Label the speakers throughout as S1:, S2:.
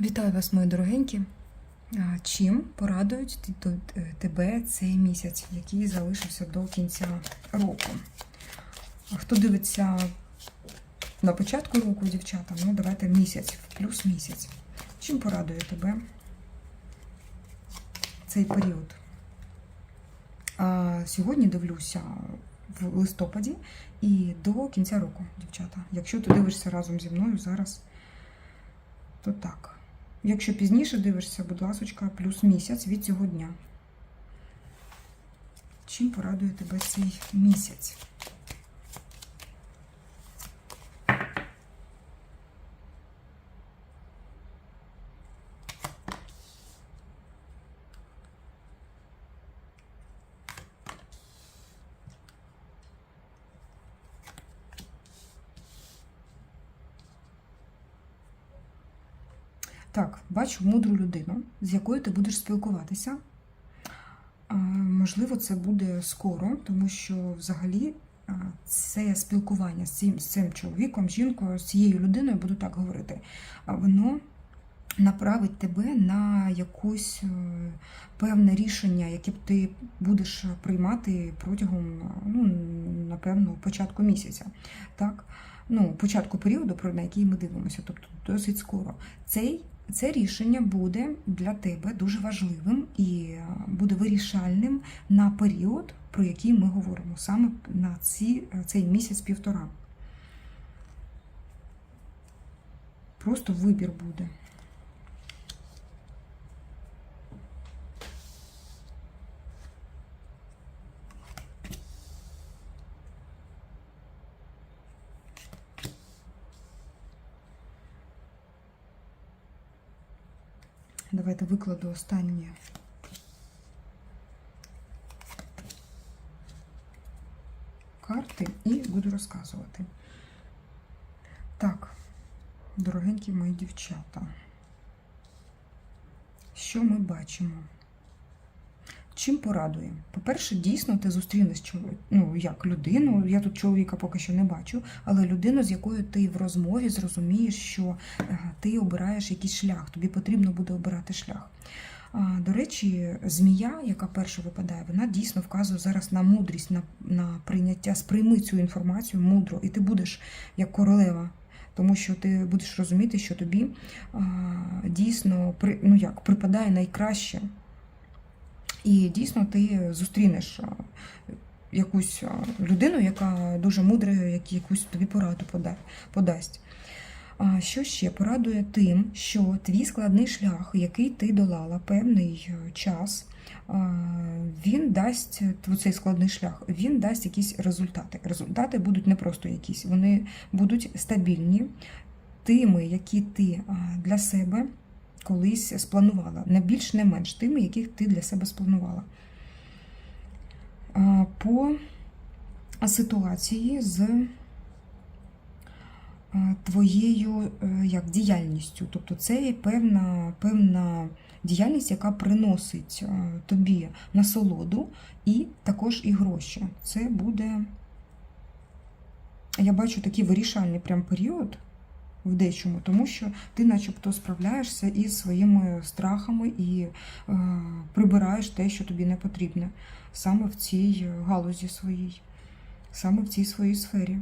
S1: Вітаю вас, мої дорогенькі. Чим порадують е, тебе цей місяць, який залишився до кінця року? Хто дивиться на початку року, дівчата, ну давайте місяць, плюс місяць. Чим порадує тебе цей період? А сьогодні дивлюся в листопаді і до кінця року, дівчата. Якщо ти дивишся разом зі мною зараз, то так. Якщо пізніше дивишся, будь ласочка, плюс місяць від цього дня. Чим порадує тебе цей місяць? Так, бачу мудру людину, з якою ти будеш спілкуватися. Можливо, це буде скоро, тому що взагалі це спілкування з цим, з цим чоловіком, жінкою, з цією людиною, буду так говорити, воно направить тебе на якусь е, певне рішення, яке ти будеш приймати протягом, ну, напевно, початку місяця. Так? Ну, початку періоду, про на який ми дивимося, тобто досить скоро. Цей це рішення буде для тебе дуже важливим і е, буде вирішальним на період, про який ми говоримо, саме на ці, е, цей місяць-півтора. Просто вибір буде. Давайте викладу останнє. Карти і буду розказувати. Так, дорогенькі мої дівчата. Що ми бачимо? Чим порадує? По-перше, дійсно, ти зустрінеш ну, як людину, я тут чоловіка поки що не бачу, але людину, з якою ти в розмові зрозумієш, що е, ти обираєш якийсь шлях, тобі потрібно буде обирати шлях. До речі, змія, яка перша випадає, вона дійсно вказує зараз на мудрість, на, на прийняття, сприйми цю інформацію мудро, і ти будеш як королева. Тому що ти будеш розуміти, що тобі а, дійсно при, ну як, припадає найкраще. І дійсно ти зустрінеш якусь людину, яка дуже мудра, як- якусь тобі пораду пода- подасть. А що ще порадує тим, що твій складний шлях, який ти долала певний е, час, він дасть цей складний шлях, він дасть якісь результати. Результати будуть не просто якісь, вони будуть стабільні, тими, які ти для себе колись спланувала. Не більш, не менш тими, яких ти для себе спланувала. По ситуації з твоєю е, як, діяльністю. Тобто це певна, певна діяльність, яка приносить тобі насолоду і також і гроші. Це буде, я бачу такий вирішальний прям період в дечому, тому що ти начебто справляєшся із своїми страхами і е, прибираєш те, що тобі не потрібне, саме в цій галузі своїй, саме в цій своїй сфері.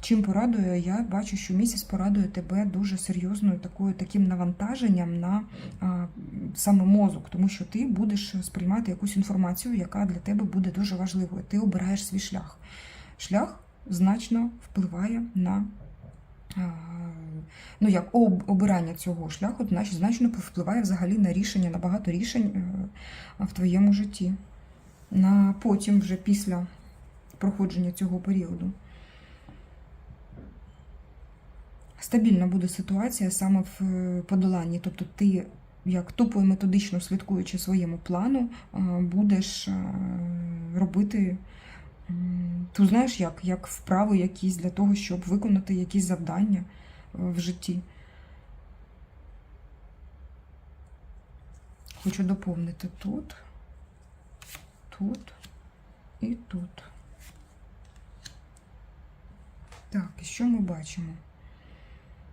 S1: Чим порадує, я бачу, що місяць порадує тебе дуже серйозною такою таким навантаженням на а, саме мозок, тому що ти будеш сприймати якусь інформацію, яка для тебе буде дуже важливою. Ти обираєш свій шлях. Шлях значно впливає на ну як об, обирання цього шляху, значить, значно впливає взагалі на рішення, на багато рішень е, в твоєму житті. На потім, вже після проходження цього періоду. Стабільна буде ситуація саме в е, подоланні. Тобто ти, як тупо і методично слідкуючи своєму плану, е, будеш е, робити, ти знаєш, як, як вправи якісь для того, щоб виконати якісь завдання е, в житті. Хочу доповнити тут, тут і тут. Так, і що ми бачимо?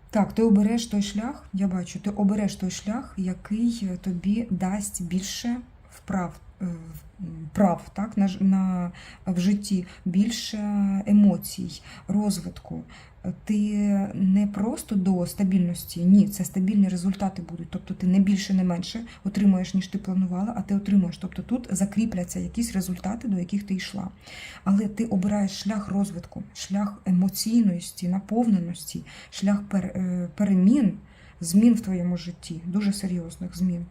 S1: Так, ти обереш той шлях, я бачу, ти обереш той шлях, який тобі дасть більше вправ, е, прав так, на, на, в житті, більше емоцій, розвитку. Ти не просто до стабільності, ні, це стабільні результати будуть. Тобто ти не більше, не менше отримуєш, ніж ти планувала, а ти отримуєш. Тобто тут закріпляться якісь результати, до яких ти йшла. Але ти обираєш шлях розвитку, шлях емоційності, наповненості, шлях пер, е, перемін, змін в твоєму житті, дуже серйозних змін.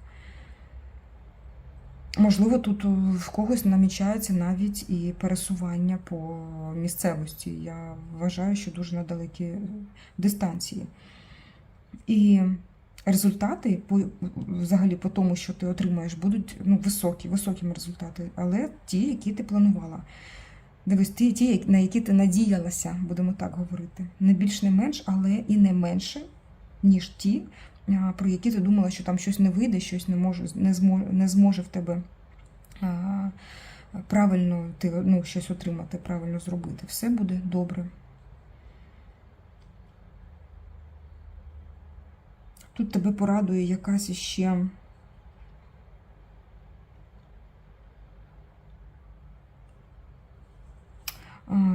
S1: Можливо, тут в когось намічається навіть і пересування по місцевості. Я вважаю, що дуже на далекі дистанції. І результати взагалі по тому, що ти отримаєш, будуть ну, високі, високі результати, але ті, які ти планувала. Дивись, ті, ті, на які ти надіялася, будемо так говорити. Не більш не менш, але і не менше, ніж ті, про які ти думала, що там щось не вийде, щось не може, не зможе, не зможе в тебе правильно ти ну, щось отримати, правильно зробити. Все буде добре. Тут тебе порадує якась іще.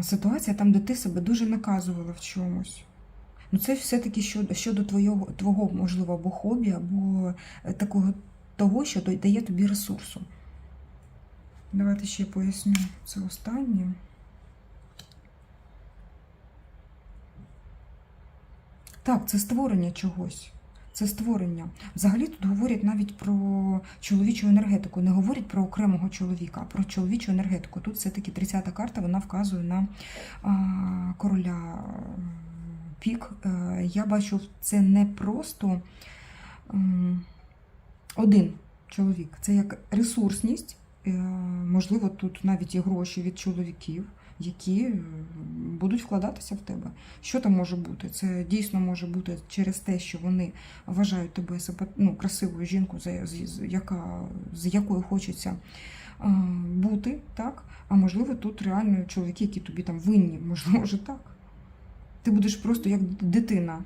S1: Ситуація там, де ти себе дуже наказувала в чомусь. Ну, це все-таки щодо, щодо твого, твого, можливо, або хобі, або е, такого того, що дає тобі ресурсу. Давайте ще поясню. Це останнє. Так, це створення чогось. Це створення. Взагалі тут говорять навіть про чоловічу енергетику. Не говорять про окремого чоловіка, а про чоловічу енергетику. Тут все-таки 30-та карта вона вказує на а, короля пік. Е, Я бачу, це не просто один чоловік, це як ресурсність. Е, Можливо, тут навіть і гроші від чоловіків, які е, будуть вкладатися в тебе. Що там може бути? Це дійсно може бути через те, що вони вважають тебе симпат- ну, красивою жінкою, з, яка, з якою хочеться бути, так? А можливо, тут реально чоловіки, які тобі там винні, можливо, може так. Ти будеш просто як дитина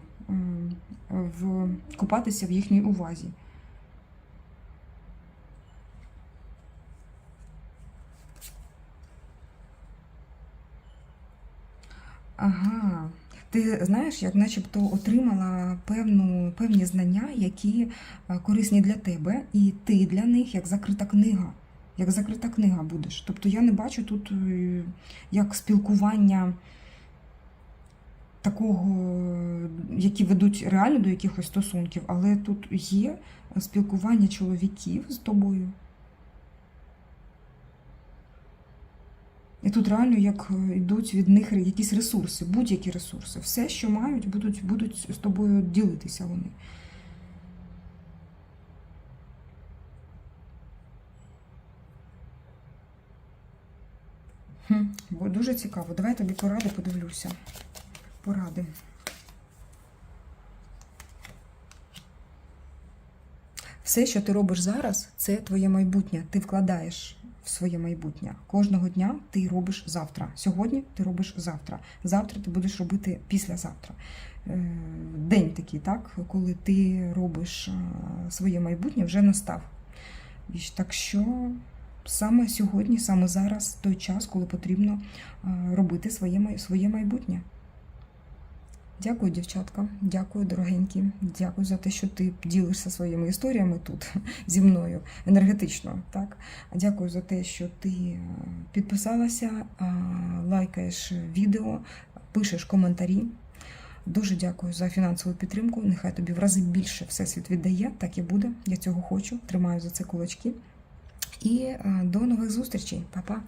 S1: в, купатися в їхній увазі. Ага. Ти знаєш, як начебто отримала певну, певні знання, які е, корисні для тебе, і ти для них як закрита книга. Як закрита книга будеш. Тобто я не бачу тут е, як спілкування такого, які ведуть реально до якихось стосунків, але тут є спілкування чоловіків з тобою. І тут реально як е, йдуть від них якісь ресурси, будь-які ресурси. Все, що мають, будуть, будуть з тобою ділитися вони. Хм, дуже цікаво. Давай тобі поради подивлюся. Поради. Все, що ти робиш зараз, це твоє майбутнє. Ти вкладаєш в своє майбутнє. Кожного дня ти робиш завтра. Сьогодні ти робиш завтра. Завтра ти будеш робити післязавтра. Е, День такий, так, коли ти робиш е, своє майбутнє, вже настав. Так що саме сьогодні, саме зараз той час, коли потрібно е, робити своє, своє майбутнє. Дякую, дівчатка. Дякую, дорогенькі. Дякую за те, що ти ділишся своїми історіями тут зі мною енергетично. Так? Дякую за те, що ти е, підписалася, лайкаєш відео, пишеш коментарі. Дуже дякую за фінансову підтримку. Нехай тобі в рази більше всесвіт віддає, так і буде. Я цього хочу. Тримаю за це кулачки. І е, до нових зустрічей. Па-па!